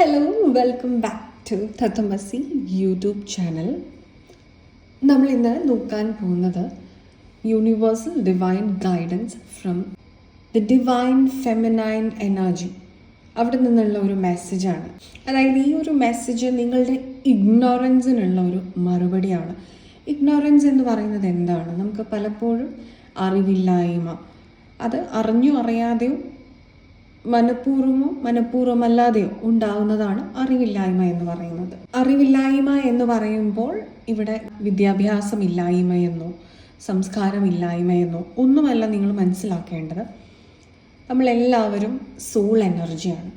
Hello welcome back to Tatvamasi YouTube channel നമ്മൾ ഇന്ന് നോക്കാൻ പോകുന്നത് universal divine guidance from the divine feminine energy അവിടെ നിന്നുള്ള ഒരു മെസ്സേജാണ് അതായത് ഈ ഒരു മെസ്സേജ് നിങ്ങളുടെ ഇഗ്നോറൻസിനുള്ള ഒരു മറുപടിയാണ്. ഇഗ്നോറൻസ് എന്ന് പറയുന്നത് എന്താണ്? നമുക്ക് പലപ്പോഴും അറിവില്ലായ്മ. അത് അറിഞ്ഞോ അറിയാതെയോ മനഃപൂർവമോ മനഃപൂർവമല്ലാതെയോ ഉണ്ടാവുന്നതാണ് അറിവില്ലായ്മ എന്ന് പറയുന്നത്. അറിവില്ലായ്മ എന്ന് പറയുമ്പോൾ ഇവിടെ വിദ്യാഭ്യാസമില്ലായ്മയെന്നോ സംസ്കാരമില്ലായ്മയെന്നോ ഒന്നുമല്ല നിങ്ങൾ മനസ്സിലാക്കേണ്ടത്. നമ്മളെല്ലാവരും സോൾ എനർജിയാണ്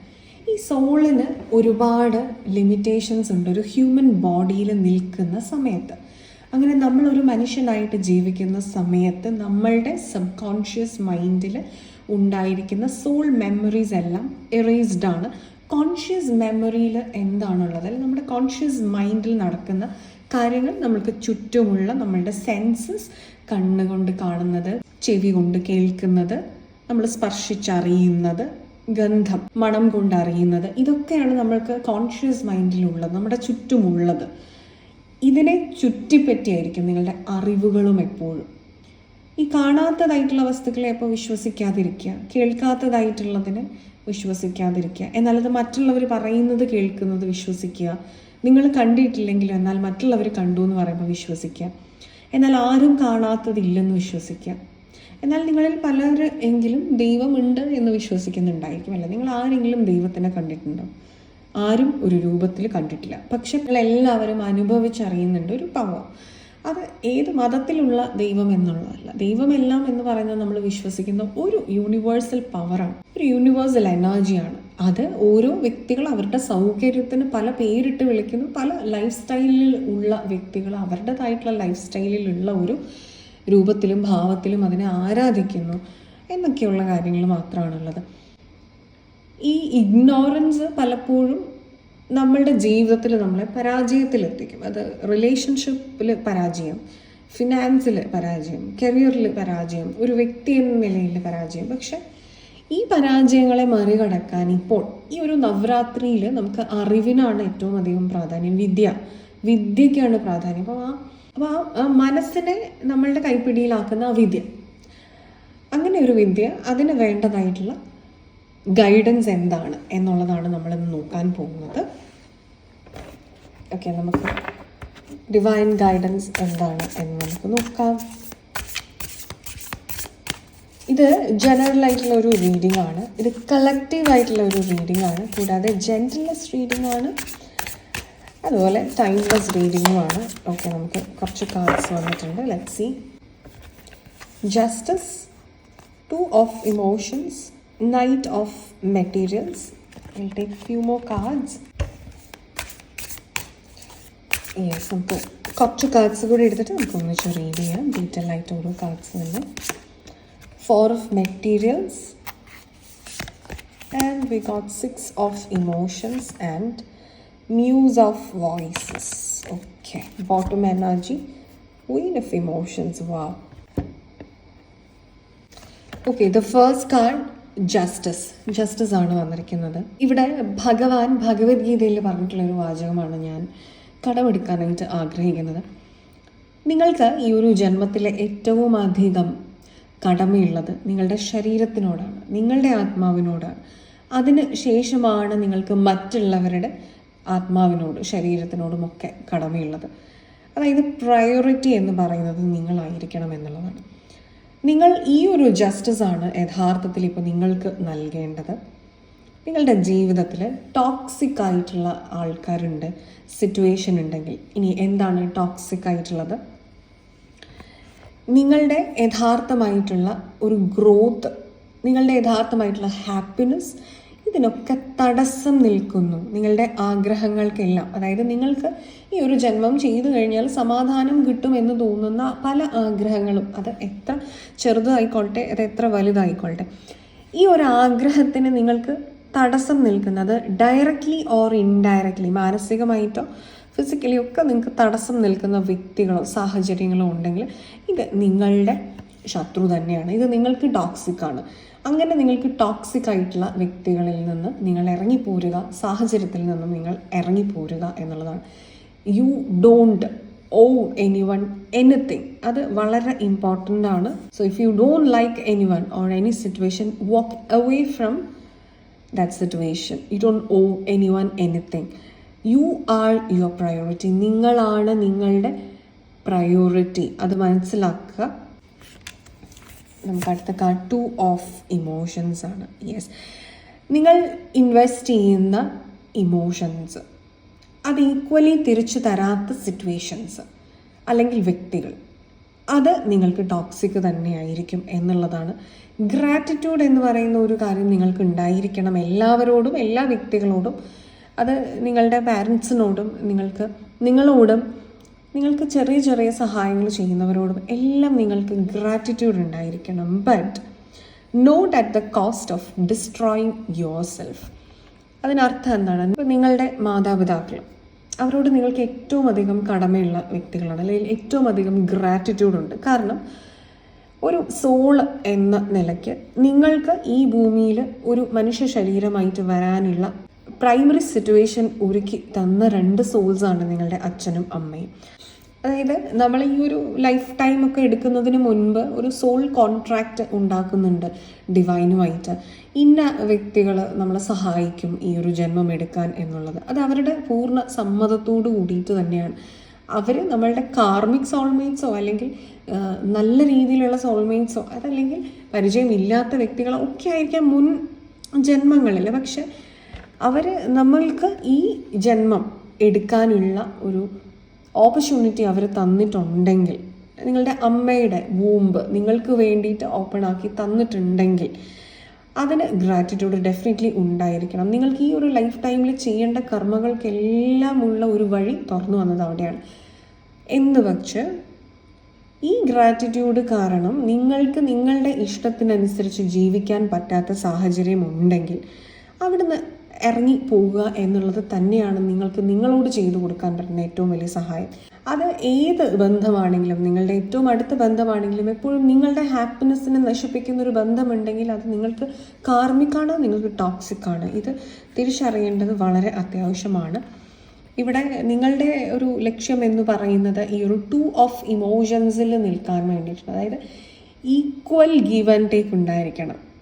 ഈ സോളിന് ഒരുപാട് ലിമിറ്റേഷൻസ് ഉണ്ട്. ഒരു ഹ്യൂമൻ ബോഡിയിൽ നിൽക്കുന്ന സമയത്ത്. അങ്ങനെ നമ്മളൊരു മനുഷ്യനായിട്ട് ജീവിക്കുന്ന സമയത്ത് നമ്മളുടെ സബ് കോൺഷ്യസ് മൈൻഡിൽ ഉണ്ടായിരിക്കുന്ന സോൾ മെമ്മറീസ് എല്ലാം എറേസ്ഡ് ആണ്. കോൺഷ്യസ് മെമ്മറിയിൽ എന്താണുള്ളത്? അല്ലെങ്കിൽ നമ്മുടെ കോൺഷ്യസ് മൈൻഡിൽ നടക്കുന്ന കാര്യങ്ങൾ നമ്മൾക്ക് ചുറ്റുമുള്ള നമ്മളുടെ സെൻസസ് കണ്ണുകൊണ്ട് കാണുന്നത് ചെവി കൊണ്ട് കേൾക്കുന്നത് നമ്മൾ സ്പർശിച്ചറിയുന്നത് ഗന്ധം മണം കൊണ്ട് അറിയുന്നത് ഇതൊക്കെയാണ് നമ്മൾക്ക് കോൺഷ്യസ് മൈൻഡിലുള്ളത് നമ്മുടെ ചുറ്റുമുള്ളത്. ഇതിനെ ചുറ്റിപ്പറ്റിയായിരിക്കും നിങ്ങളുടെ അറിവുകളും എപ്പോഴും. ഈ കാണാത്തതായിട്ടുള്ള വസ്തുക്കളെ അപ്പോൾ വിശ്വസിക്കാതിരിക്കുക കേൾക്കാത്തതായിട്ടുള്ളതിനെ വിശ്വസിക്കാതിരിക്കുക. എന്നാൽ അത് മറ്റുള്ളവർ പറയുന്നത് കേൾക്കുന്നത് വിശ്വസിക്കുക. നിങ്ങൾ കണ്ടിട്ടില്ലെങ്കിലും എന്നാൽ മറ്റുള്ളവർ കണ്ടു എന്ന് പറയുമ്പോൾ വിശ്വസിക്കുക. എന്നാൽ ആരും കാണാത്തതില്ലെന്ന് വിശ്വസിക്കുക. എന്നാൽ നിങ്ങളിൽ പലര് എങ്കിലും ദൈവമുണ്ട് എന്ന് വിശ്വസിക്കുന്നുണ്ടായിരിക്കും അല്ല? നിങ്ങൾ ആരെങ്കിലും ദൈവത്തിനെ കണ്ടിട്ടുണ്ടോ? ആരും ഒരു രൂപത്തിൽ കണ്ടിട്ടില്ല. പക്ഷെ നിങ്ങൾ എല്ലാവരും അനുഭവിച്ചറിയുന്നുണ്ട് ഒരു പവർ അത് ഏത് മതത്തിലുള്ള ദൈവം എന്നുള്ളതല്ല. ദൈവമെല്ലാം എന്ന് പറയുന്നത് നമ്മൾ വിശ്വസിക്കുന്ന ഒരു യൂണിവേഴ്സൽ പവറാണ് ഒരു യൂണിവേഴ്സൽ എനർജിയാണ് അത് ഓരോ വ്യക്തികൾ അവരുടെ സൗകര്യത്തിന് പല പേരിട്ട് വിളിക്കുന്നു. പല ലൈഫ് സ്റ്റൈലിൽ ഉള്ള വ്യക്തികൾ അവരുടേതായിട്ടുള്ള ലൈഫ് സ്റ്റൈലിലുള്ള ഒരു രൂപത്തിലും ഭാവത്തിലും അതിനെ ആരാധിക്കുന്നു എന്നൊക്കെയുള്ള കാര്യങ്ങൾ മാത്രമാണുള്ളത്. ഈ ഇഗ്നോറൻസ് പലപ്പോഴും നമ്മളുടെ ജീവിതത്തിൽ നമ്മളെ പരാജയത്തിലെത്തിക്കും. അത് റിലേഷൻഷിപ്പിൽ പരാജയം ഫിനാൻസിൽ പരാജയം കരിയറിൽ പരാജയം ഒരു വ്യക്തി എന്ന നിലയിൽ പരാജയം. പക്ഷെ ഈ പരാജയങ്ങളെ മറികടക്കാൻ ഇപ്പോൾ ഈ ഒരു നവരാത്രിയിൽ നമുക്ക് അറിവിനാണ് ഏറ്റവും അധികം പ്രാധാന്യം. വിദ്യ വിദ്യയ്ക്കാണ് പ്രാധാന്യം. അപ്പോൾ ആ അപ്പോൾ ആ മനസ്സിനെ നമ്മളുടെ കൈപ്പിടിയിലാക്കുന്ന ആ വിദ്യ. അങ്ങനെ ഒരു വിദ്യ അതിന് വേണ്ടതായിട്ടുള്ള ഗൈഡൻസ് എന്താണ് എന്നുള്ളതാണ് നമ്മളിന്ന് നോക്കാൻ പോകുന്നത്. ഓക്കെ നമുക്ക് ഡിവൈൻ ഗൈഡൻസ് എന്താണ് എന്ന് നമുക്ക് നോക്കാം. ഇത് ജനറൽ ആയിട്ടുള്ള ഒരു റീഡിംഗ് ആണ്. ഇത് കളക്റ്റീവ് ആയിട്ടുള്ള ഒരു റീഡിംഗ് ആണ്. കൂടാതെ ജെന്റലസ് റീഡിംഗ് ആണ്. അതുപോലെ ടൈംലെസ് റീഡിങ്ങുമാണ് ഓക്കെ നമുക്ക് കുറച്ച് കാർഡ്സ് വന്നിട്ടുണ്ട്. Let see justice two of emotions knight of materials will take few more cards yes നമുക്ക് കുറച്ച് കാർഡ്സ് കൂടി എടുത്തിട്ട് നമുക്ക് ഒന്നിച്ച് റീഡ് ചെയ്യാം. ഡീറ്റെയിൽ ആയിട്ട് ഓരോ കാർഡ്സ് തന്നെ. Four of materials and we got six of emotions and muse of voices. Okay bottom energy queen of emotions wow. Okay the first card justice justice ആണ് വന്നിരിക്കുന്നത്. ഇവിടെ ഭഗവാൻ ഭഗവത്ഗീതയിൽ പറഞ്ഞിട്ടുള്ള ഒരു വാചകമാണ് ഞാൻ കടമെടുക്കാനായിട്ട് ആഗ്രഹിക്കുന്നത്. നിങ്ങൾക്ക് ഈ ഒരു ജന്മത്തിലെ ഏറ്റവും അധികം കടമയുള്ളത് നിങ്ങളുടെ ശരീരത്തിനോടാണ് നിങ്ങളുടെ ആത്മാവിനോടാണ്. അതിന് ശേഷമാണ് നിങ്ങൾക്ക് മറ്റുള്ളവരുടെ ആത്മാവിനോട് ശരീരത്തിനോടുമൊക്കെ കടമയുള്ളത്. അതായത് പ്രയോറിറ്റി എന്ന് പറയുന്നത് നിങ്ങളായിരിക്കണം എന്നുള്ളതാണ്. നിങ്ങൾ ഈ ഒരു ജസ്റ്റിസ് ആണ് യഥാർത്ഥത്തിൽ ഇപ്പോൾ നിങ്ങൾക്ക് നൽകേണ്ടത്. നിങ്ങളുടെ ജീവിതത്തിൽ ടോക്സിക് ആയിട്ടുള്ള ആൾക്കാരുണ്ട് സിറ്റുവേഷൻ ഉണ്ടെങ്കിൽ ഇനി എന്താണ് ടോക്സിക് ആയിട്ടുള്ളത്? നിങ്ങളുടെ യഥാർത്ഥമായിട്ടുള്ള ഒരു ഗ്രോത്ത് നിങ്ങളുടെ യഥാർത്ഥമായിട്ടുള്ള ഹാപ്പിനെസ് ഇതിനൊക്കെ തടസ്സം നിൽക്കുന്നു? നിങ്ങളുടെ ആഗ്രഹങ്ങൾക്കെല്ലാം. അതായത് നിങ്ങൾക്ക് ഈ ഒരു ജന്മം ചെയ്തു കഴിഞ്ഞാൽ സമാധാനം കിട്ടും എന്ന് തോന്നുന്ന പല ആഗ്രഹങ്ങളും. അത് എത്ര ചെറുതായിക്കോട്ടെ അത് എത്ര വലുതായിക്കോട്ടെ. ഈ ഒരു ആഗ്രഹത്തിന് നിങ്ങൾക്ക് തടസ്സം നിൽക്കുന്നത് ഡയറക്റ്റ്ലി ഓർ ഇൻഡയറക്റ്റ്ലി മാനസികമായിട്ടോ ഫിസിക്കലി ഒക്കെ നിങ്ങൾക്ക് തടസ്സം നിൽക്കുന്ന വ്യക്തികളോ സാഹചര്യങ്ങളോ ഉണ്ടെങ്കിൽ ഇത് നിങ്ങളുടെ ശത്രു തന്നെയാണ്. ഇത് നിങ്ങൾക്ക് ടോക്സിക് ആണ്. അങ്ങനെ നിങ്ങൾക്ക് ടോക്സിക് ആയിട്ടുള്ള വ്യക്തികളിൽ നിന്ന് നിങ്ങൾ ഇറങ്ങിപ്പോരുക സാഹചര്യത്തിൽ നിന്നും നിങ്ങൾ ഇറങ്ങിപ്പോരുക എന്നുള്ളതാണ്. You don't owe any one anything അത് വളരെ ഇമ്പോർട്ടന്റ് ആണ്. So if you don't like any one or any situation walk away from that situation you don't owe any one anything you are your priority നിങ്ങളാണ് നിങ്ങളുടെ priority അത് മനസ്സിലാക്കുക. നമുക്ക് അടുത്ത card two of emotions ആണ്. Yes നിങ്ങൾ invest ചെയ്യുന്ന emotions അത് ഈക്വലി തിരിച്ചു തരാത്ത സിറ്റുവേഷൻസ് അല്ലെങ്കിൽ വ്യക്തികൾ അത് നിങ്ങൾക്ക് ടോക്സിക് തന്നെയായിരിക്കും എന്നുള്ളതാണ്. ഗ്രാറ്റിറ്റ്യൂഡ് എന്ന് പറയുന്ന ഒരു കാര്യം നിങ്ങൾക്ക് ഉണ്ടായിരിക്കണം എല്ലാവരോടും എല്ലാ വ്യക്തികളോടും. അത് നിങ്ങളുടെ പാരൻസിനോടും നിങ്ങൾക്ക് നിങ്ങളോടും നിങ്ങൾക്ക് ചെറിയ ചെറിയ സഹായങ്ങൾ ചെയ്യുന്നവരോടും എല്ലാം നിങ്ങൾക്ക് ഗ്രാറ്റിറ്റ്യൂഡ് ഉണ്ടായിരിക്കണം. But not at the cost of destroying your self അതിനർത്ഥം എന്താണ്? ഇപ്പം നിങ്ങളുടെ മാതാപിതാക്കൾ അവരോട് നിങ്ങൾക്ക് ഏറ്റവും അധികം കടമയുള്ള വ്യക്തികളാണ് അല്ലെങ്കിൽ ഏറ്റവും അധികം ഗ്രാറ്റിറ്റ്യൂഡ് ഉണ്ട്. കാരണം ഒരു സോൾ എന്ന നിലയ്ക്ക് നിങ്ങൾക്ക് ഈ ഭൂമിയിൽ ഒരു മനുഷ്യ ശരീരമായിട്ട് വരാനുള്ള പ്രൈമറി സിറ്റുവേഷൻ ഒരുക്കി തന്ന രണ്ട് സോൾസാണ് നിങ്ങളുടെ അച്ഛനും അമ്മയും. അതായത് നമ്മൾ ഈ ഒരു ലൈഫ് ടൈം ഒക്കെ എടുക്കുന്നതിന് മുൻപ് ഒരു സോൾ കോൺട്രാക്റ്റ് ഉണ്ടാക്കുന്നുണ്ട് ഡിവൈനുമായിട്ട് ഇന്ന വ്യക്തികൾ നമ്മളെ സഹായിക്കും ഈ ഒരു ജന്മം എടുക്കാൻ എന്നുള്ളത്. അത് അവരുടെ പൂർണ സമ്മതത്തോടു കൂടിയിട്ട് തന്നെയാണ്. അവർ നമ്മളുടെ കാർമിക് സോൾമേറ്റ്സോ അല്ലെങ്കിൽ നല്ല രീതിയിലുള്ള സോൾമേറ്റ്സോ അതല്ലെങ്കിൽ പരിചയമില്ലാത്ത വ്യക്തികളോ ഒക്കെ ആയിരിക്കാം മുൻ ജന്മങ്ങളിൽ. പക്ഷെ അവർ നമ്മൾക്ക് ഈ ജന്മം എടുക്കാനുള്ള ഒരു ഓപ്പർച്യൂണിറ്റി അവർ തന്നിട്ടുണ്ടെങ്കിൽ നിങ്ങളുടെ അമ്മയുടെ വൂമ്പ് നിങ്ങൾക്ക് വേണ്ടിയിട്ട് ഓപ്പൺ ആക്കി തന്നിട്ടുണ്ടെങ്കിൽ അതിന് ഗ്രാറ്റിറ്റ്യൂഡ് ഡെഫിനറ്റ്ലി ഉണ്ടായിരിക്കണം. നിങ്ങൾക്ക് ഈ ഒരു ലൈഫ് ടൈമിൽ ചെയ്യേണ്ട കർമ്മങ്ങൾക്കെല്ലാം ഉള്ള ഒരു വഴി തുറന്നു വന്നത് അവിടെയാണ്. എന്ന് വച്ച് ഈ ഗ്രാറ്റിറ്റ്യൂഡ് കാരണം നിങ്ങൾക്ക് നിങ്ങളുടെ ഇഷ്ടത്തിനനുസരിച്ച് ജീവിക്കാൻ പറ്റാത്ത സാഹചര്യം ഉണ്ടെങ്കിൽ അവിടുന്ന് ഇറങ്ങി പോവുക എന്നുള്ളത് തന്നെയാണ് നിങ്ങൾക്ക് നിങ്ങളോട് ചെയ്തു കൊടുക്കാൻ പറ്റുന്ന ഏറ്റവും വലിയ സഹായം. അത് ഏത് ബന്ധമാണെങ്കിലും നിങ്ങളുടെ ഏറ്റവും അടുത്ത ബന്ധമാണെങ്കിലും എപ്പോഴും നിങ്ങളുടെ ഹാപ്പിനെസ്സിനെ നശിപ്പിക്കുന്ന ഒരു ബന്ധമുണ്ടെങ്കിൽ അത് നിങ്ങൾക്ക് കാർമിക്കാണ് നിങ്ങൾക്ക് ടോക്സിക് ആണ്. ഇത് തിരിച്ചറിയേണ്ടത് വളരെ അത്യാവശ്യമാണ്. ഇവിടെ നിങ്ങളുടെ ഒരു ലക്ഷ്യം എന്ന് പറയുന്നത് ഈ ഒരു ടു ഓഫ് ഇമോഷൻസിൽ നിൽക്കാൻ വേണ്ടിയിട്ടുണ്ട് അതായത് ഈക്വൽ ഗീവ് ആൻഡ് ടേക്ക് ഉണ്ടായിരിക്കണം.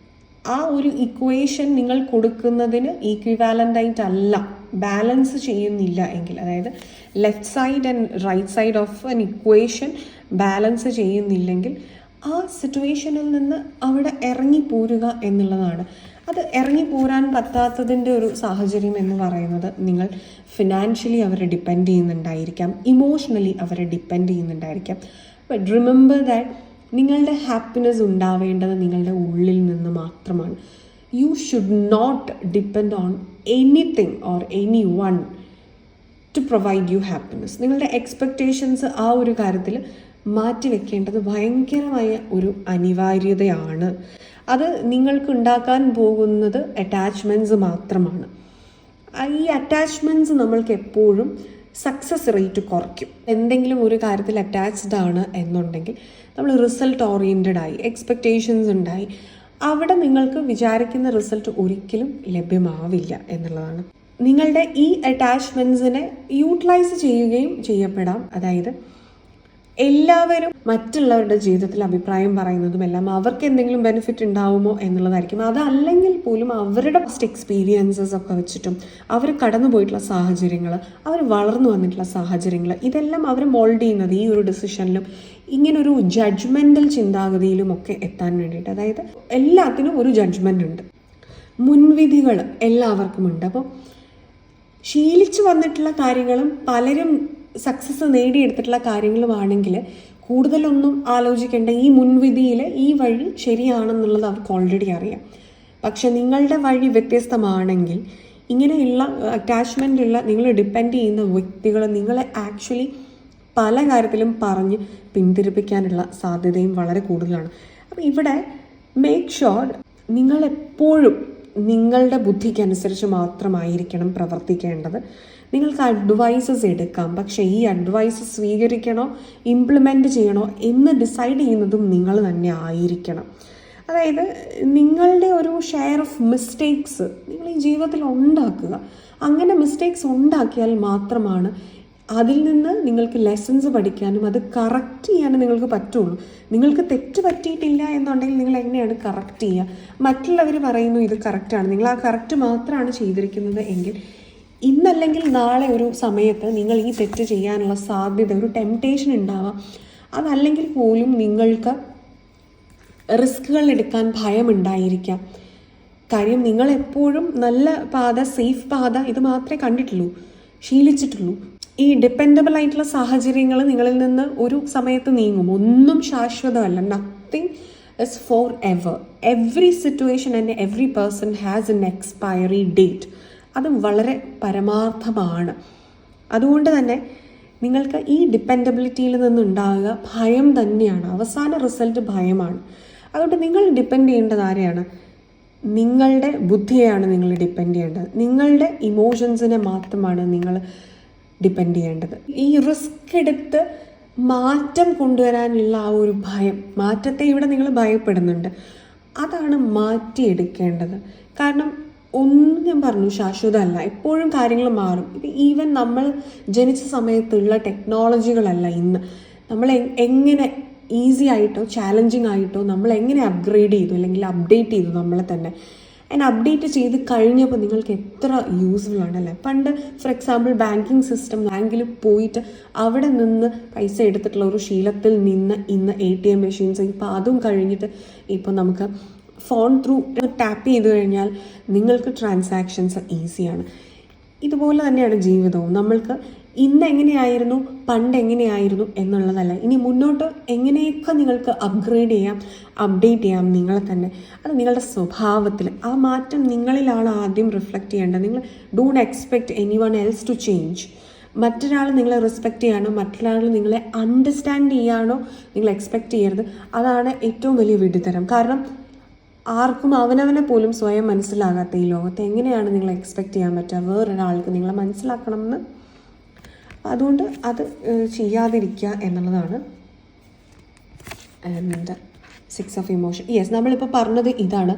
ആ ഒരു ഇക്വേഷൻ നിങ്ങൾ കൊടുക്കുന്നതിന് ഈക്വിവാലന്റായിട്ട് അല്ല. ബാലൻസ് ചെയ്യുന്നില്ല എങ്കിൽ. അതായത് left side and right side of an equation balance ചെയ്യുന്നില്ലെങ്കിൽ ആ സിറ്റുവേഷനിൽ നിന്ന് അവിടെ ഇറങ്ങിപ്പോരുക എന്നുള്ളതാണ്. അത് ഇറങ്ങിപ്പോരാൻ പറ്റാത്തതിന്റെ ഒരു സാഹചര്യം എന്ന് പറയുന്നത് നിങ്ങൾ ഫിനാൻഷ്യലി അവരെ ഡിപ്പെൻഡ് ചെയ്യുന്നുണ്ടായിരിക്കാം. ഇമോഷണലി അവരെ ഡിപ്പെൻഡ് ചെയ്യുന്നുണ്ടായിരിക്കാം. ബട്ട് റിമെമ്പർ ദാറ്റ് നിങ്ങളുടെ ഹാപ്പിനെസ് ഉണ്ടാവേണ്ടത് നിങ്ങളുടെ ഉള്ളിൽ നിന്ന് മാത്രമാണ്. You should not depend on anything or any one to provide you happiness നിങ്ങളുടെ എക്സ്പെക്റ്റേഷൻസ് ആ ഒരു കാര്യത്തിൽ മാറ്റിവെക്കേണ്ടത് ഭയങ്കരമായ ഒരു അനിവാര്യതയാണ്. അത് നിങ്ങൾക്ക് ഉണ്ടാക്കാൻ പോകുന്നത് അറ്റാച്ച്മെന്റ്സ് മാത്രമാണ്. ഈ അറ്റാച്ച്മെന്റ്സ് നമ്മൾക്ക് എപ്പോഴും സക്സസ് റേറ്റ് കുറയ്ക്കും. എന്തെങ്കിലും ഒരു കാര്യത്തിൽ അറ്റാച്ച്ഡ് ആണ് എന്നുണ്ടെങ്കിൽ നമ്മൾ റിസൾട്ട് ഓറിയന്റഡ് ആയി എക്സ്പെക്റ്റേഷൻസ് ഉണ്ടായി. അവിടെ നിങ്ങൾക്ക് വിചാരിക്കുന്ന റിസൾട്ട് ഒരിക്കലും ലഭ്യമാവില്ല എന്നുള്ളതാണ്. നിങ്ങളുടെ ഈ അറ്റാച്ച്മെൻസിനെ യൂട്ടിലൈസ് ചെയ്യുകയും ചെയ്യപ്പെടാം. അതായത് എല്ലാവരും മറ്റുള്ളവരുടെ ജീവിതത്തിൽ അഭിപ്രായം പറയുന്നതും എല്ലാം അവർക്ക് എന്തെങ്കിലും ബെനിഫിറ്റ് ഉണ്ടാവുമോ എന്നുള്ളതായിരിക്കും. അതല്ലെങ്കിൽ പോലും അവരുടെ ഫസ്റ്റ് എക്സ്പീരിയൻസസ് ഒക്കെ വെച്ചിട്ടും അവർ കടന്നു പോയിട്ടുള്ള സാഹചര്യങ്ങൾ അവർ വളർന്നു വന്നിട്ടുള്ള സാഹചര്യങ്ങൾ ഇതെല്ലാം അവർ മോൾഡ് ചെയ്യുന്നത് ഈ ഒരു ഡിസിഷനിലും ഇങ്ങനൊരു ജഡ്ജ്മെന്റൽ ചിന്താഗതിയിലും ഒക്കെ എത്താൻ വേണ്ടിയിട്ട്. അതായത് എല്ലാത്തിനും ഒരു ജഡ്ജ്മെന്റ് ഉണ്ട്. മുൻവിധികൾ എല്ലാവർക്കും ഉണ്ട് അപ്പോൾ ശീലിച്ചു വന്നിട്ടുള്ള കാര്യങ്ങളും പലരും സക്സസ് നേടിയെടുത്തിട്ടുള്ള കാര്യങ്ങളുമാണെങ്കിൽ കൂടുതലൊന്നും ആലോചിക്കേണ്ട ഈ മുൻവിധിയിൽ ഈ വഴി ശരിയാണെന്നുള്ളത് അവർക്ക് ഓൾറെഡി അറിയാം. പക്ഷെ നിങ്ങളുടെ വഴി വ്യത്യസ്തമാണെങ്കിൽ ഇങ്ങനെയുള്ള അറ്റാച്ച്മെന്റ് ഉള്ള നിങ്ങൾ ഡിപ്പെൻഡ് ചെയ്യുന്ന വ്യക്തികൾ നിങ്ങളെ ആക്ച്വലി പല കാര്യത്തിലും പറഞ്ഞ് പിന്തിരിപ്പിക്കാനുള്ള സാധ്യതയും വളരെ കൂടുതലാണ്. അപ്പം ഇവിടെ മേക്ക് ഷുവർ നിങ്ങളെപ്പോഴും നിങ്ങളുടെ ബുദ്ധിക്കനുസരിച്ച് മാത്രമായിരിക്കണം പ്രവർത്തിക്കേണ്ടത്. നിങ്ങൾക്ക് അഡ്വൈസസ് എടുക്കാം. പക്ഷേ ഈ അഡ്വൈസ് സ്വീകരിക്കണോ ഇംപ്ലിമെന്റ് ചെയ്യണോ എന്ന് ഡിസൈഡ് ചെയ്യുന്നതും നിങ്ങൾ തന്നെ ആയിരിക്കണം. അതായത് നിങ്ങളുടെ ഒരു ഷെയർ ഓഫ് മിസ്റ്റേക്സ് നിങ്ങൾ ഈ ജീവിതത്തിൽ ഉണ്ടാക്കുക. അങ്ങനെ മിസ്റ്റേക്സ് ഉണ്ടാക്കിയാൽ മാത്രമാണ് അതിൽ നിന്ന് നിങ്ങൾക്ക് ലെസൺസ് പഠിക്കാനും അത് കറക്റ്റ് ചെയ്യാനും നിങ്ങൾക്ക് പറ്റുള്ളൂ. നിങ്ങൾക്ക് തെറ്റ് പറ്റിയിട്ടില്ല എന്നുണ്ടെങ്കിൽ നിങ്ങൾ എങ്ങനെയാണ് കറക്റ്റ് ചെയ്യുക. മറ്റുള്ളവർ പറയുന്നു ഇത് കറക്റ്റാണ് നിങ്ങൾ ആ കറക്റ്റ് മാത്രമാണ് ചെയ്തിരിക്കുന്നത് എങ്കിൽ ഇന്നല്ലെങ്കിൽ നാളെ ഒരു സമയത്ത് നിങ്ങൾ ഈ തെറ്റ് ചെയ്യാനുള്ള സാധ്യത ഒരു ടെംപ്ടേഷൻ ഉണ്ടാവാം. അതല്ലെങ്കിൽ പോലും നിങ്ങൾക്ക് റിസ്കുകൾ എടുക്കാൻ ഭയമുണ്ടായിരിക്കാം കാര്യം നിങ്ങൾ എപ്പോഴും നല്ല പാത സേഫ് പാത ഇത് മാത്രമേ കണ്ടിട്ടുള്ളൂ ശീലിച്ചിട്ടുള്ളൂ. ഈ ഡിപ്പെൻഡബിൾ ആയിട്ടുള്ള സാഹചര്യങ്ങൾ നിങ്ങളിൽ നിന്ന് ഒരു സമയത്ത് നീങ്ങും. ഒന്നും ശാശ്വതമല്ല. Nothing is forever every situation and every person has an expiry date അത് വളരെ പരമാർത്ഥമാണ്. അതുകൊണ്ട് തന്നെ നിങ്ങൾക്ക് ഈ ഡിപ്പെൻഡബിലിറ്റിയിൽ നിന്നുണ്ടാകുക ഭയം തന്നെയാണ്. അവസാന റിസൾട്ട് ഭയമാണ്. അതുകൊണ്ട് നിങ്ങൾ ഡിപ്പെൻഡ് ചെയ്യേണ്ടത് ആരെയാണ്? നിങ്ങളുടെ ബുദ്ധിയെയാണ് നിങ്ങൾ ഡിപ്പെൻഡ് ചെയ്യേണ്ടത്. നിങ്ങളുടെ ഇമോഷൻസിനെ മാത്രമാണ് നിങ്ങൾ ഡിപ്പെൻഡ് ചെയ്യേണ്ടത്. ഈ റിസ്ക് എടുത്ത് മാറ്റം കൊണ്ടുവരാനുള്ള ആ ഒരു ഭയം മാറ്റത്തെ ഇവിടെ നിങ്ങൾ ഭയപ്പെടുന്നുണ്ട്. അതാണ് മാറ്റിയെടുക്കേണ്ടത്. കാരണം ഒന്നും ഞാൻ പറഞ്ഞു ശാശ്വതമല്ല. എപ്പോഴും കാര്യങ്ങൾ മാറും. ഇത് ഈവൻ നമ്മൾ ജനിച്ച സമയത്തുള്ള ടെക്നോളജികളല്ല ഇന്ന്. നമ്മൾ എങ്ങനെ ഈസി ആയിട്ടോ ചാലഞ്ചിങ് ആയിട്ടോ നമ്മൾ എങ്ങനെ അപ്ഗ്രേഡ് ചെയ്തു അല്ലെങ്കിൽ അപ്ഡേറ്റ് ചെയ്തു നമ്മളെ തന്നെ. ആൻഡ് അപ്ഡേറ്റ് ചെയ്ത് കഴിഞ്ഞപ്പോൾ നിങ്ങൾക്ക് എത്ര യൂസ്ഫുൾ ആണല്ലേ? പണ്ട് ഫോർ എക്സാമ്പിൾ ബാങ്കിങ് സിസ്റ്റം ബാങ്കിൽ പോയിട്ട് അവിടെ നിന്ന് പൈസ എടുത്തിട്ടുള്ള ഒരു ശീലത്തിൽ നിന്ന് ഇന്ന് എ ടി എം മെഷീൻസ് ഇപ്പോൾ അതും കഴിഞ്ഞിട്ട് ഇപ്പോൾ നമുക്ക് ഫോൺ ത്രൂ ടാപ്പ് ചെയ്ത് കഴിഞ്ഞാൽ നിങ്ങൾക്ക് ട്രാൻസാക്ഷൻസ് ഈസിയാണ് ഇതുപോലെ തന്നെയാണ് ജീവിതവും. നമ്മൾക്ക് ഇന്ന് എങ്ങനെയായിരുന്നു പണ്ട് എങ്ങനെയായിരുന്നു എന്നുള്ളതല്ല. ഇനി മുന്നോട്ട് എങ്ങനെയൊക്കെ നിങ്ങൾക്ക് അപ്ഗ്രേഡ് ചെയ്യാം അപ്ഡേറ്റ് ചെയ്യാം നിങ്ങളെ തന്നെ. അത് നിങ്ങളുടെ സ്വഭാവത്തിൽ ആ മാറ്റം നിങ്ങളിലാണ് ആദ്യം റിഫ്ലക്റ്റ് ചെയ്യേണ്ടത്. നിങ്ങൾ don't expect any one else to change മറ്റൊരാൾ നിങ്ങളെ റെസ്പെക്റ്റ് ചെയ്യാനോ മറ്റൊരാൾ നിങ്ങളെ അണ്ടർസ്റ്റാൻഡ് ചെയ്യാനോ നിങ്ങൾ എക്സ്പെക്റ്റ് ചെയ്യരുത്. അതാണ് ഏറ്റവും വലിയ വിഡിത്തരം കാരണം ആർക്കും അവനവനെ പോലും സ്വയം മനസ്സിലാകാത്ത ഈ ലോകത്തെ എങ്ങനെയാണ് നിങ്ങൾ എക്സ്പെക്റ്റ് ചെയ്യാൻ പറ്റുക? വേറൊരാൾക്ക് നിങ്ങളെ മനസ്സിലാക്കണമെന്ന് അതുകൊണ്ട് അത് ചെയ്യാതിരിക്കുക എന്നുള്ളതാണ് and six of emotion yes നമ്മളിപ്പോൾ പറഞ്ഞത് ഇതാണ്.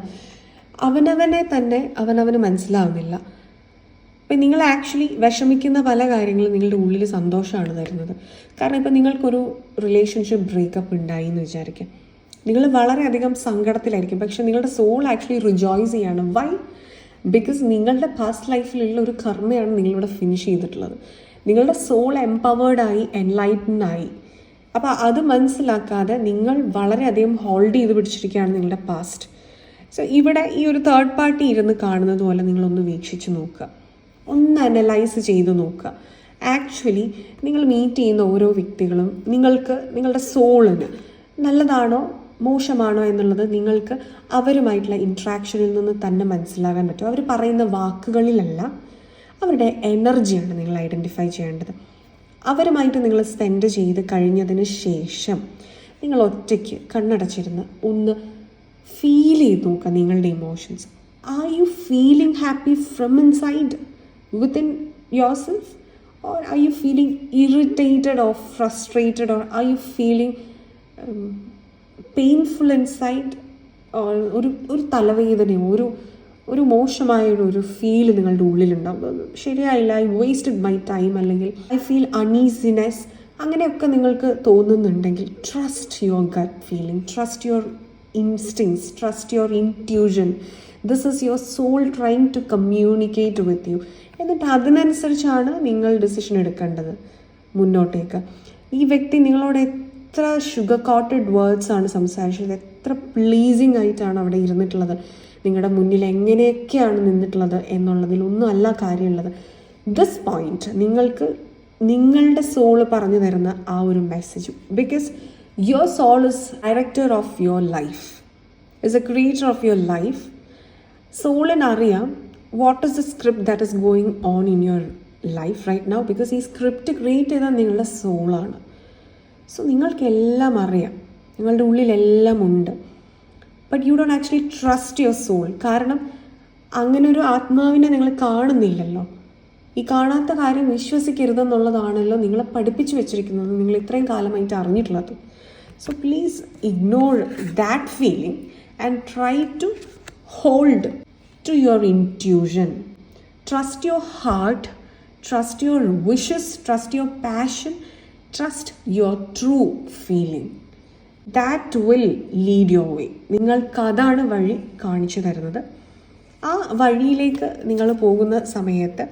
അവനവനെ തന്നെ അവനവന് മനസ്സിലാവുന്നില്ല. ഇപ്പം നിങ്ങൾ ആക്ച്വലി വിഷമിക്കുന്ന പല കാര്യങ്ങളും നിങ്ങളുടെ ഉള്ളിൽ സന്തോഷമാണ് തരുന്നത്. കാരണം ഇപ്പം നിങ്ങൾക്കൊരു റിലേഷൻഷിപ്പ് ബ്രേക്കപ്പ് ഉണ്ടായി എന്ന് വിചാരിക്കാം. നിങ്ങൾ വളരെയധികം സങ്കടത്തിലായിരിക്കും. പക്ഷെ നിങ്ങളുടെ സോൾ ആക്ച്വലി റിജോയ്സ് ചെയ്യാണ്. വൈ ബിക്കോസ് നിങ്ങളുടെ പാസ്റ്റ് ലൈഫിലുള്ള ഒരു കർമ്മയാണ് നിങ്ങളിവിടെ ഫിനിഷ് ചെയ്തിട്ടുള്ളത്. നിങ്ങളുടെ സോൾ എംപവേർഡായി എൻലൈറ്റനായി അപ്പോൾ അത് മനസ്സിലാക്കാതെ നിങ്ങൾ വളരെയധികം ഹോൾഡ് ചെയ്ത് പിടിച്ചിരിക്കുകയാണ് നിങ്ങളുടെ പാസ്റ്റ് സോ ഇവിടെ ഈ ഒരു തേർഡ് പാർട്ടി ഇരുന്ന് കാണുന്നത് പോലെ നിങ്ങളൊന്ന് വീക്ഷിച്ച് നോക്കുക. ഒന്ന് അനലൈസ് ചെയ്ത് നോക്കുക. ആക്ച്വലി നിങ്ങൾ മീറ്റ് ചെയ്യുന്ന ഓരോ വ്യക്തികളും നിങ്ങൾക്ക് നിങ്ങളുടെ സോളിന് നല്ലതാണോ മോശമാണോ എന്നുള്ളത് നിങ്ങൾക്ക് അവരുമായിട്ടുള്ള ഇൻട്രാക്ഷനിൽ നിന്ന് തന്നെ മനസ്സിലാകാൻ പറ്റും. അവർ പറയുന്ന വാക്കുകളിലല്ല അവരുടെ എനർജിയാണ് നിങ്ങൾ ഐഡന്റിഫൈ ചെയ്യേണ്ടത്. അവരുമായിട്ട് നിങ്ങൾ സ്പെൻഡ് ചെയ്ത് കഴിഞ്ഞതിന് ശേഷം നിങ്ങൾ ഒറ്റയ്ക്ക് കണ്ണടച്ചിരുന്ന് ഒന്ന് ഫീൽ ചെയ്ത് നോക്കുക നിങ്ങളുടെ emotions are you feeling happy from inside within your self or are you feeling irritated or frustrated or are you feeling painful inside ഒരു ഒരു തലവേദനയോ ഒരു ഒരു മോശമായ ഒരു- ഫീൽ നിങ്ങളുടെ ഉള്ളിലുണ്ടാവും ശരിയായില്ല ഐ വേസ്റ്റഡ് മൈ ടൈം അല്ലെങ്കിൽ ഐ ഫീൽ അൺഈസിനെസ് അങ്ങനെയൊക്കെ നിങ്ങൾക്ക് തോന്നുന്നുണ്ടെങ്കിൽ trust your gut feeling trust your instincts trust your intuition this is your soul trying to communicate with you എന്നിട്ട് അതിനനുസരിച്ചാണ് നിങ്ങൾ ഡിസിഷൻ എടുക്കേണ്ടത്. മുന്നോട്ടേക്ക്. ഈ വ്യക്തി നിങ്ങളോട് എത്ര ഷുഗർ കോട്ടഡ് വേർഡ്സ് ആണ് സംസാരിച്ചത്. എത്ര പ്ലീസിങ് ആയിട്ടാണ് അവിടെ ഇരുന്നിട്ടുള്ളത്. നിങ്ങളുടെ മുന്നിൽ എങ്ങനെയൊക്കെയാണ് നിന്നിട്ടുള്ളത് എന്നുള്ളതിൽ ഒന്നും അല്ല കാര്യമുള്ളത്. ദിസ് പോയിന്റ് നിങ്ങൾക്ക് നിങ്ങളുടെ സോൾ പറഞ്ഞു തരുന്ന ആ ഒരു message because your soul is director of your life is a creator of your life സോളിന് അറിയാം what is the script that is going on in your life right now because ഈ script create ചെയ്താൽ നിങ്ങളുടെ സോളാണ് so നിങ്ങൾക്കെല്ലാം അറിയാം. നിങ്ങളുടെ ഉള്ളിലെല്ലാം ഉണ്ട്. But you don't actually trust your soul കാരണം അങ്ങനെ ഒരു ആത്മാവിനെ നിങ്ങൾ കാണുന്നില്ലല്ലോ. ഈ കാണാത്ത കാര്യം വിശ്വസിക്കരുതെന്നുള്ളതാണല്ലോ നിങ്ങളെ പഠിപ്പിച്ചു വെച്ചിരിക്കുന്നത്. നിങ്ങൾ ഇത്രയും കാലമായിട്ട് അറിഞ്ഞിട്ടുള്ളത്. So please ignore that feeling and try to hold to your intuition trust your heart trust your wishes trust your passion trust your true feeling that will lead your way നിങ്ങൾക്ക് അതാണ് വഴി കാണിച്ചു തരുന്നത്. ആ വഴിയിലേക്ക് നിങ്ങൾ പോകുന്ന സമയത്ത്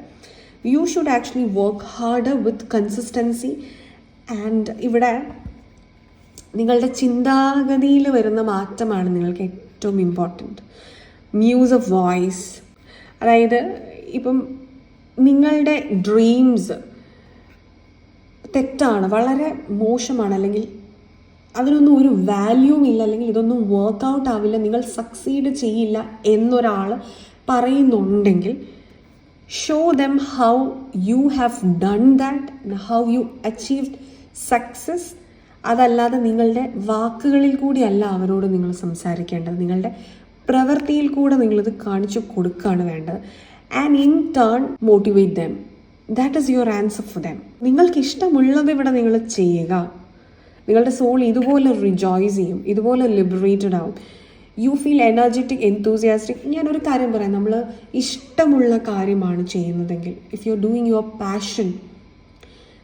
you should actually work hard with consistency and ഇവിടെ നിങ്ങളുടെ ചിന്താഗതിയിൽ വരുന്ന മാറ്റമാണ് നിങ്ങൾക്ക് ഏറ്റവും ഇമ്പോർട്ടന്റ് മ്യൂസ് ഓഫ് വോയിസ് അതായത് ഇപ്പം നിങ്ങളുടെ ഡ്രീംസ് തെറ്റാണ് വളരെ മോശമാണ് അല്ലെങ്കിൽ അതിനൊന്നും ഒരു വാല്യൂവും ഇല്ല അല്ലെങ്കിൽ ഇതൊന്നും വർക്കൗട്ട് ആവില്ല നിങ്ങൾ സക്സീഡ് ചെയ്യില്ല എന്നൊരാൾ പറയുന്നുണ്ടെങ്കിൽ show them how you have done that how you achieved success അതല്ലാതെ നിങ്ങളുടെ വാക്കുകളിൽ കൂടിയല്ല അവരോട് നിങ്ങൾ സംസാരിക്കേണ്ടത്. നിങ്ങളുടെ പ്രവൃത്തിയിൽ കൂടെ നിങ്ങളിത് കാണിച്ചു കൊടുക്കുകയാണ് വേണ്ടത്. And in turn motivate them that is your answer for them നിങ്ങൾക്ക് ഇഷ്ടമുള്ളത് ഇവിടെ നിങ്ങൾ ചെയ്യുക. നിങ്ങളുടെ സോൾ ഇതുപോലെ റിജോയ്സ് ചെയ്യും ഇതുപോലെ ലിബറേറ്റഡ് ആവും. യു ഫീൽ എനർജറ്റിക് എൻതൂസിയാസ്റ്റിക് ഞാനൊരു കാര്യം പറയാം നമ്മൾ ഇഷ്ടമുള്ള കാര്യമാണ് ചെയ്യുന്നതെങ്കിൽ if you are doing your passion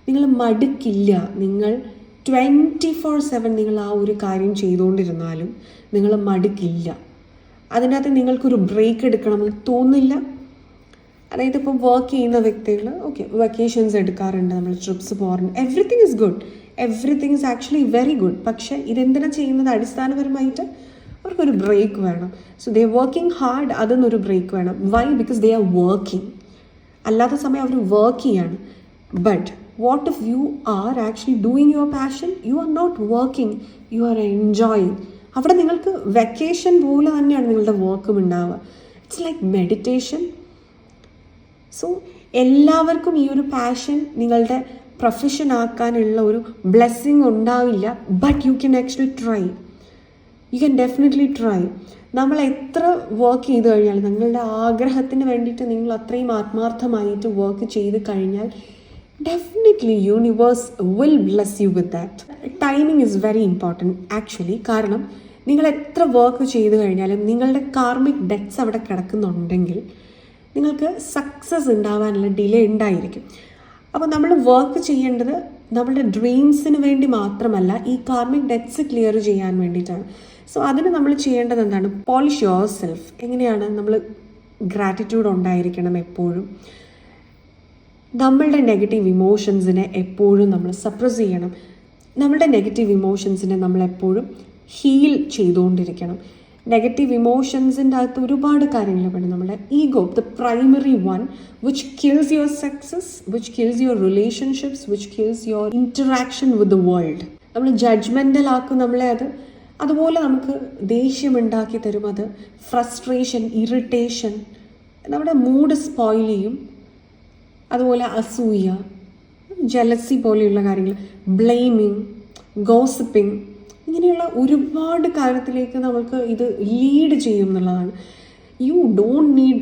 നിങ്ങൾ മടുക്കില്ല. നിങ്ങൾ ട്വന്റി ഫോർ സെവൻ നിങ്ങൾ ആ ഒരു കാര്യം ചെയ്തുകൊണ്ടിരുന്നാലും നിങ്ങൾ മടുക്കില്ല. അതിന്റെ അകത്ത് നിങ്ങൾക്കൊരു ബ്രേക്ക് എടുക്കണമെന്ന് തോന്നില്ല. അതായത് ഇപ്പോൾ വർക്ക് ചെയ്യുന്ന വ്യക്തികൾ ഓക്കെ വെക്കേഷൻസ് എടുക്കാറുണ്ട് നമ്മൾ ട്രിപ്സ് പോകാറുണ്ട്. Everything is good everything is actually very good പക്ഷേ ഇതെന്തിനാ ചെയ്യുന്നത്? അടിസ്ഥാനപരമായിട്ട് അവർക്കൊരു ബ്രേക്ക് വേണം. സോ ദേ വർക്കിംഗ് ഹാർഡ് അതെന്നൊരു ബ്രേക്ക് വേണം. Why because they are working അല്ലാത്ത സമയം അവർ വർക്ക് ചെയ്യാണ്. But what if you are actually doing your passion you are not working you are enjoying അവിടെ നിങ്ങൾക്ക് വെക്കേഷൻ പോലെ തന്നെയാണ് നിങ്ങളുടെ വർക്കും ഉണ്ടാവുക. ഇറ്റ്സ് ലൈക്ക് മെഡിറ്റേഷൻ സോ എല്ലാവർക്കും ഈ ഒരു പാഷൻ നിങ്ങളുടെ പ്രൊഫഷൻ ആക്കാനുള്ള ഒരു ബ്ലെസ്സിങ് ഉണ്ടാവില്ല but you can actually try you can definitely try നമ്മൾ എത്ര വർക്ക് ചെയ്ത് കഴിഞ്ഞാൽ നിങ്ങളുടെ ആഗ്രഹത്തിന് വേണ്ടിയിട്ട് നിങ്ങൾ അത്രയും ആത്മാർത്ഥമായിട്ട് വർക്ക് ചെയ്ത് കഴിഞ്ഞാൽ definitely universe will bless you with that timing is very important actually കാരണം നിങ്ങൾ എത്ര വർക്ക് ചെയ്ത് കഴിഞ്ഞാലും നിങ്ങളുടെ കാർമിക് ഡെറ്റ്സ് അവിടെ കിടക്കുന്നുണ്ടെങ്കിൽ നിങ്ങൾക്ക് സക്സസ് ഉണ്ടാവാനുള്ള ഡിലേ ഉണ്ടായിരിക്കും. അപ്പോൾ നമ്മൾ വർക്ക് ചെയ്യേണ്ടത് നമ്മുടെ ഡ്രീംസിന് വേണ്ടി മാത്രമല്ല ഈ കാർമിക് ഡെറ്റ്സ് ക്ലിയർ ചെയ്യാൻ വേണ്ടിയിട്ടാണ്. സോ അതിന് നമ്മൾ ചെയ്യേണ്ടത് എന്താണ്? പോളിഷ് യുവർ സെൽഫ് എങ്ങനെയാണ് നമ്മൾ ഗ്രാറ്റിറ്റ്യൂഡ് ഉണ്ടായിരിക്കണം എപ്പോഴും? നമ്മളുടെ നെഗറ്റീവ് ഇമോഷൻസിനെ എപ്പോഴും നമ്മൾ സപ്രസ് ചെയ്യണം. നമ്മളുടെ നെഗറ്റീവ് ഇമോഷൻസിനെ നമ്മളെപ്പോഴും ഹീൽ ചെയ്തുകൊണ്ടിരിക്കണം. നെഗറ്റീവ് ഇമോഷൻസിന്റെ അകത്ത് ഒരുപാട് കാര്യങ്ങൾ വേണം. നമ്മുടെ ego the primary one which kills your success which kills your relationships which kills your interaction with the world നമ്മൾ ജഡ്ജ്മെന്റൽ ആക്കും നമ്മളെ അത്. അതുപോലെ നമുക്ക് ദേഷ്യമുണ്ടാക്കി തരും അത്. ഫ്രസ്ട്രേഷൻ ഇറിറ്റേഷൻ നമ്മുടെ മൂഡ് സ്പോയിൽ ചെയ്യും. അതുപോലെ അസൂയ ജലസി പോലെയുള്ള കാര്യങ്ങൾ. ബ്ലെയിമിങ് ഗോസിപ്പിംഗ് ഇങ്ങനെയുള്ള ഒരുപാട് കാര്യത്തിലേക്ക് നമുക്ക് ഇത് ലീഡ് ചെയ്യും എന്നുള്ളതാണ്. You don't need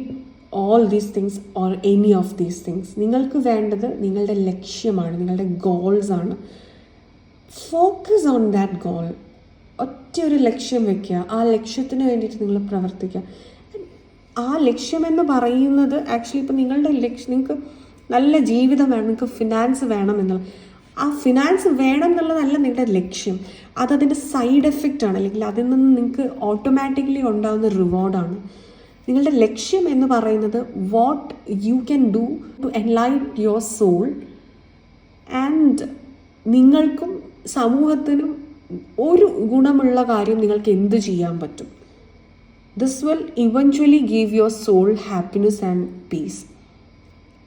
all these things or any of these things നിങ്ങൾക്ക് വേണ്ടത് നിങ്ങളുടെ ലക്ഷ്യമാണ് നിങ്ങളുടെ ഗോൾസാണ് ഫോക്കസ് ഓൺ ദാറ്റ് ഗോൾ ഒറ്റ ഒരു ലക്ഷ്യം വെക്കുക. ആ ലക്ഷ്യത്തിന് വേണ്ടിയിട്ട് നിങ്ങൾ പ്രവർത്തിക്കുക. ആ ലക്ഷ്യമെന്ന് പറയുന്നത് ആക്ച്വലി ഇപ്പം നിങ്ങളുടെ ലക്ഷ്യം നിങ്ങൾക്ക് നല്ല ജീവിതം വേണം നിങ്ങൾക്ക് ഫിനാൻസ് വേണം എന്നുള്ള ആ ഫിനാൻസ് വേണം എന്നുള്ളതല്ല നിങ്ങളുടെ ലക്ഷ്യം. അതതിന്റെ സൈഡ് എഫക്റ്റ് ആണ്. അല്ലെങ്കിൽ അതിൽ നിന്ന് നിങ്ങൾക്ക് ഓട്ടോമാറ്റിക്കലി ഉണ്ടാകുന്ന റിവാർഡാണ് നിങ്ങളുടെ ലക്ഷ്യം എന്ന് പറയുന്നത് what you can do to enlight your soul and നിങ്ങൾക്കും സമൂഹത്തിനും ഒരു ഗുണമുള്ള കാര്യം നിങ്ങൾക്ക് എന്ത് ചെയ്യാൻ പറ്റും? This will eventually give your soul happiness and peace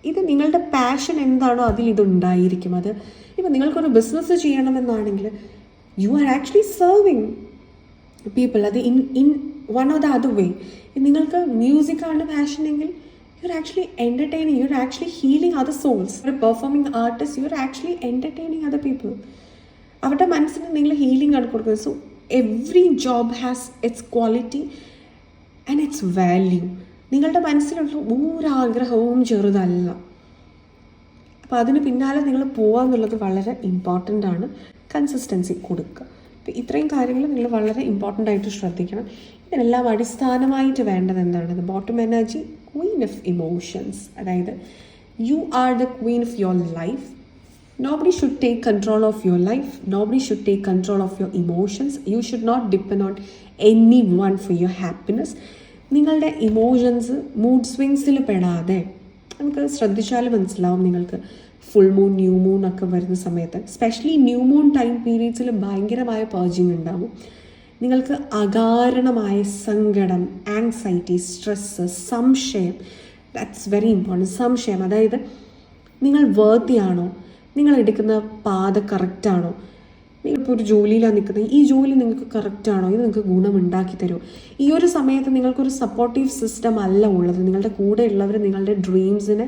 ഇത് നിങ്ങളുടെ പാഷൻ എന്താണോ അതിൽ ഇത് ഉണ്ടായിരിക്കും. അത് ഇപ്പം നിങ്ങൾക്കൊരു business ചെയ്യണമെന്നാണെങ്കിൽ you are actually serving people അത് in in one or the other way നിങ്ങൾക്ക് മ്യൂസിക്കാണ് പാഷൻ എങ്കിൽ you are actually entertaining you are actually healing other souls ഒരു performing artist you are actually entertaining other people അവരുടെ മനസ്സിന് നിങ്ങൾ healing ആണ് കൊടുക്കുന്നത്. So every job has its quality and its value നിങ്ങളുടെ മനസ്സിലുള്ള ഒരാഗ്രഹവും ചെറുതല്ല. അപ്പോൾ അതിന് പിന്നാലെ നിങ്ങൾ പോവുക എന്നുള്ളത് വളരെ ഇമ്പോർട്ടന്റ് ആണ്. കൺസിസ്റ്റൻസി കൊടുക്കുക. അപ്പോൾ ഇത്രയും കാര്യങ്ങൾ നിങ്ങൾ വളരെ ഇമ്പോർട്ടന്റ് ആയിട്ട് ശ്രദ്ധിക്കണം. ഇതിനെല്ലാം അടിസ്ഥാനമായിട്ട് വേണ്ടത് എന്താണ്? Bottom energy queen of emotions അതായത് you are the queen of your life nobody should take control of your life no life. Should take control of your emotions you should not depend on any one for your happiness നിങ്ങളുടെ emotions mood സ്വിങ്സിൽ പെടാതെ നമുക്ക് ശ്രദ്ധിച്ചാൽ മനസ്സിലാവും നിങ്ങൾക്ക്. Full moon new moon ഒക്കെ വരുന്ന സമയത്ത്. സ്പെഷ്യലി ന്യൂ മൂൺ ടൈം പീരീഡ്സിൽ ഭയങ്കരമായ പേർജിങ് ഉണ്ടാവും. നിങ്ങൾക്ക് അകാരണമായ സങ്കടം ആങ്സൈറ്റി സ്ട്രെസ്സ് സംശയം. ദാറ്റ്സ് വെരി ഇമ്പോർട്ടന്റ് സംശയം. അതായത് നിങ്ങൾ വേർത്തിയാണോ നിങ്ങൾ എടുക്കുന്ന പാത കറക്റ്റാണോ നിങ്ങളിപ്പോൾ ഒരു ജോലിയിലാണ് നിൽക്കുന്നത് ഈ ജോലി നിങ്ങൾക്ക് കറക്റ്റാണോ ഇത് നിങ്ങൾക്ക് ഗുണമുണ്ടാക്കി തരുമോ ഈ ഒരു സമയത്ത് നിങ്ങൾക്കൊരു സപ്പോർട്ടീവ് സിസ്റ്റം അല്ല ഉള്ളത്. നിങ്ങളുടെ കൂടെ ഉള്ളവർ നിങ്ങളുടെ ഡ്രീംസിനെ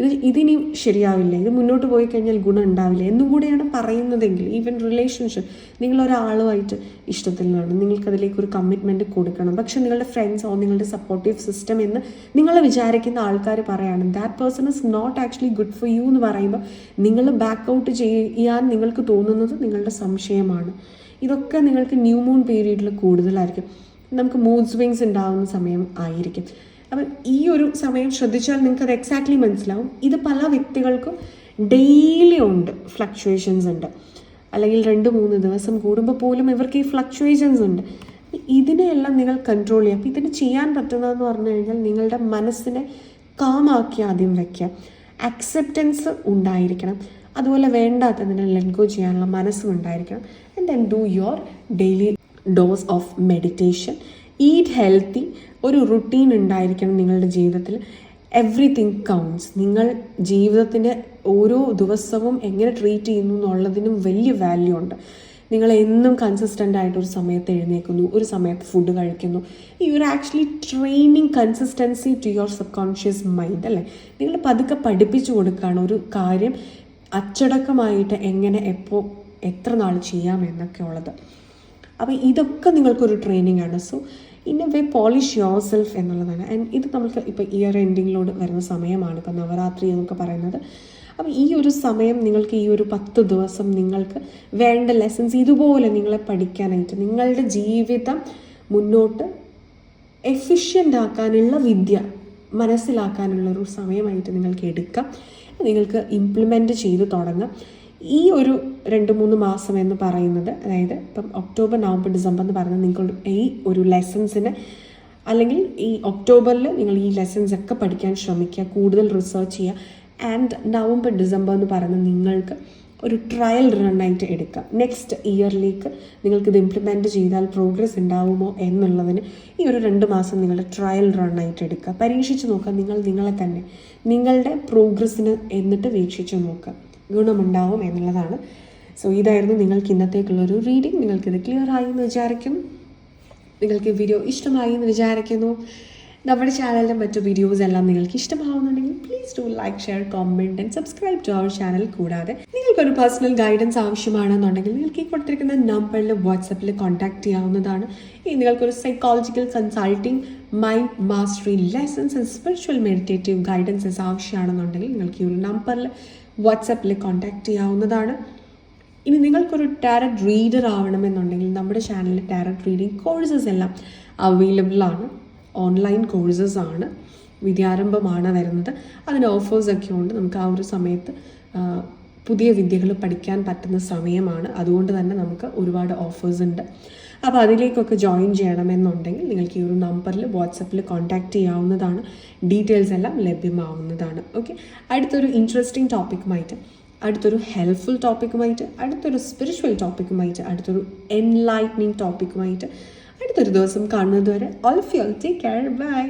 ഇത് ഇതിനി ശരിയാവില്ല. ഇത് മുന്നോട്ട് പോയി കഴിഞ്ഞാൽ ഗുണം ഉണ്ടാവില്ല. എന്നും കൂടെയാണ് പറയുന്നതെങ്കിൽ ഈവൻ റിലേഷൻഷിപ്പ് നിങ്ങൾ ഒരാളുമായിട്ട് നിങ്ങൾക്കതിലേക്കൊരു അതിലേക്ക് ഒരു കമ്മിറ്റ്മെന്റ് കൊടുക്കണം. പക്ഷെ നിങ്ങളുടെ ഫ്രണ്ട്സോ നിങ്ങളുടെ സപ്പോർട്ടീവ് സിസ്റ്റം എന്ന് നിങ്ങൾ വിചാരിക്കുന്ന ആൾക്കാർ പറയാണ് that person is not actually good for you എന്ന് പറയുമ്പോൾ നിങ്ങൾ ബാക്ക് ഔട്ട് ചെയ്യാൻ നിങ്ങൾക്ക് തോന്നുന്നത് നിങ്ങളുടെ സംശയമാണ്. ഇതൊക്കെ നിങ്ങൾക്ക് ന്യൂ മൂൺ പീരീഡിൽ കൂടുതലായിരിക്കും. നമുക്ക് മൂഡ് സ്വിങ്സ് ഉണ്ടാകുന്ന സമയം ആയിരിക്കും. അപ്പം ഈ ഒരു സമയം ശ്രദ്ധിച്ചാൽ നിങ്ങൾക്ക് അത് എക്സാക്ട്ലി മനസ്സിലാവും. ഇത് പല വ്യക്തികൾക്കും ഡെയിലി ഉണ്ട് ഫ്ലക്ച്വേഷൻസ് ഉണ്ട്. അല്ലെങ്കിൽ രണ്ട് മൂന്ന് ദിവസം കൂടുമ്പോൾ പോലും ഇവർക്ക് ഈ ഫ്ലക്ച്വേഷൻസ് ഉണ്ട്. ഇതിനെയെല്ലാം നിങ്ങൾ കൺട്രോൾ ചെയ്യുക. അപ്പോൾ ഇതിന് ചെയ്യാൻ പറ്റുന്നതെന്ന് പറഞ്ഞു കഴിഞ്ഞാൽ നിങ്ങളുടെ മനസ്സിനെ കാമാക്കി ആദ്യം വയ്ക്കുക അക്സെപ്റ്റൻസ് ഉണ്ടായിരിക്കണം. അതുപോലെ വേണ്ടാത്തതിനെ ലെൻഗോ ചെയ്യാനുള്ള മനസ്സും ഉണ്ടായിരിക്കണം. And then do your daily dose of meditation eat healthy ഒരു റുട്ടീൻ ഉണ്ടായിരിക്കണം നിങ്ങളുടെ ജീവിതത്തിൽ. എവ്രിതിങ് കൗണ്ട്സ് നിങ്ങൾ ജീവിതത്തിന്റെ ഓരോ ദിവസവും എങ്ങനെ ട്രീറ്റ് ചെയ്യുന്നു എന്നുള്ളതിനും വലിയ വാല്യൂ ഉണ്ട്. നിങ്ങൾ എന്നും കൺസിസ്റ്റന്റ് ആയിട്ട് ഒരു സമയത്ത് എഴുന്നേക്കുന്നു ഒരു സമയത്ത് ഫുഡ് കഴിക്കുന്നു. You are actually training consistency to your subconscious mind അല്ലേ? നിങ്ങൾ പതുക്കെ പഠിപ്പിച്ചു കൊടുക്കുകയാണ് ഒരു കാര്യം അച്ചടക്കമായിട്ട് എങ്ങനെ എപ്പോൾ എത്ര നാൾ ചെയ്യാം എന്നൊക്കെ ഉള്ളത്. അപ്പോൾ ഇതൊക്കെ നിങ്ങൾക്കൊരു ട്രെയിനിങ് ആണ്. So in a way polish your self എന്നുള്ളതാണ്. ആൻഡ് ഇത് നമുക്ക് ഇപ്പോൾ ഇയർ എൻഡിങ്ങിലോട് വരുന്ന സമയമാണ്. ഇപ്പോൾ നവരാത്രി എന്നൊക്കെ പറയുന്നത്. അപ്പോൾ ഈ ഒരു സമയം നിങ്ങൾക്ക് ഈ ഒരു പത്ത് ദിവസം നിങ്ങൾക്ക് വേണ്ട ലെസൺസ് ഇതുപോലെ നിങ്ങളെ പഠിക്കാനായിട്ട് നിങ്ങളുടെ ജീവിതം മുന്നോട്ട് എഫിഷ്യന്റ് ആക്കാനുള്ള വിദ്യ മനസ്സിലാക്കാനുള്ള ഒരു സമയമായിട്ട് നിങ്ങൾക്ക് എടുക്കാം. നിങ്ങൾക്ക് ഇംപ്ലിമെന്റ് ചെയ്ത് തുടങ്ങാം. ഈ ഒരു രണ്ട് മൂന്ന് മാസം എന്ന് പറയുന്നത് അതായത് ഇപ്പം ഒക്ടോബർ നവംബർ ഡിസംബർ എന്ന് പറയുന്നത് നിങ്ങൾ ഈ ഒരു ലെസൺസിന് അല്ലെങ്കിൽ ഈ ഒക്ടോബറിൽ നിങ്ങൾ ഈ ലെസൺസ് ഒക്കെ പഠിക്കാൻ ശ്രമിക്കുക കൂടുതൽ റിസർച്ച് ചെയ്യുക ആൻഡ് നവംബർ ഡിസംബർ എന്ന് പറയുന്നത് നിങ്ങൾക്ക് ഒരു ട്രയൽ റണ്ണായിട്ട് എടുക്കുക. നെക്സ്റ്റ് ഇയറിലേക്ക് നിങ്ങൾക്കിത് ഇംപ്ലിമെന്റ് ചെയ്താൽ പ്രോഗ്രസ് ഉണ്ടാവുമോ എന്നുള്ളതിന് ഈ ഒരു രണ്ട് മാസം നിങ്ങളുടെ ട്രയൽ റണ്ണായിട്ട് എടുക്കുക. പരീക്ഷിച്ച് നോക്കുക നിങ്ങൾ നിങ്ങളെ തന്നെ നിങ്ങളുടെ പ്രോഗ്രസ്സിന് എന്നിട്ട് വീക്ഷിച്ച് നോക്കുക. ഗുണമുണ്ടാവും എന്നുള്ളതാണ്. സോ ഇതായിരുന്നു നിങ്ങൾക്ക് ഇന്നത്തേക്കുള്ളൊരു റീഡിംഗ് നിങ്ങൾക്കിത് ക്ലിയർ ആയി എന്ന് വിചാരിക്കുന്നു നിങ്ങൾക്ക് ഈ വീഡിയോ ഇഷ്ടമായി എന്ന് വിചാരിക്കുന്നു. നമ്മുടെ ചാനലിലെ മറ്റു വീഡിയോസ് എല്ലാം നിങ്ങൾക്ക് ഇഷ്ടമാവുന്നുണ്ടെങ്കിൽ please do like share comment and subscribe to our channel കൂടാതെ നിങ്ങൾക്കൊരു പേഴ്സണൽ ഗൈഡൻസ് ആവശ്യമാണെന്നുണ്ടെങ്കിൽ നിങ്ങൾക്ക് ഈ കൊടുത്തിരിക്കുന്ന നമ്പറിൽ വാട്സപ്പിൽ കോൺടാക്ട് ചെയ്യാവുന്നതാണ്. ഇനി നിങ്ങൾക്കൊരു psychological consulting mind mastery lessons and spiritual meditative guidances ആവശ്യമാണെന്നുണ്ടെങ്കിൽ നിങ്ങൾക്ക് ഈ ഒരു നമ്പറിൽ വാട്സപ്പിൽ കോൺടാക്ട് ചെയ്യാവുന്നതാണ്. ഇനി നിങ്ങൾക്കൊരു ടാരറ്റ് റീഡർ ആവണമെന്നുണ്ടെങ്കിൽ നമ്മുടെ ചാനലിൽ ടാരറ്റ് റീഡിംഗ് കോഴ്സസ് എല്ലാം അവൈലബിൾ ആണ്. ഓൺലൈൻ കോഴ്സസ് ആണ്. വിദ്യാരംഭമാണ് വരുന്നത്. അതിന് ഓഫേഴ്സൊക്കെ ഉണ്ട്. നമുക്ക് ആ ഒരു സമയത്ത് പുതിയ വിദ്യകൾ പഠിക്കാൻ പറ്റുന്ന സമയമാണ്. അതുകൊണ്ട് തന്നെ നമുക്ക് ഒരുപാട് ഓഫേഴ്സ് ഉണ്ട്. അപ്പോൾ അതിലേക്കൊക്കെ ജോയിൻ ചെയ്യണമെന്നുണ്ടെങ്കിൽ നിങ്ങൾക്ക് ഈ ഒരു നമ്പറിൽ വാട്സപ്പിൽ കോൺടാക്റ്റ് ചെയ്യാവുന്നതാണ്. ഡീറ്റെയിൽസ് എല്ലാം ലഭ്യമാവുന്നതാണ്. ഓക്കെ അടുത്തൊരു ഇൻട്രസ്റ്റിംഗ് ടോപ്പിക്കുമായിട്ട് അടുത്തൊരു ഹെൽപ്ഫുൾ ടോപ്പിക്കുമായിട്ട് അടുത്തൊരു സ്പിരിച്വൽ ടോപ്പിക്കുമായിട്ട് അടുത്തൊരു എൻലൈറ്റനിങ് ടോപ്പിക്കുമായിട്ട് അടുത്തൊരു ദിവസം കാണുന്നത് വരെ all of you take care bye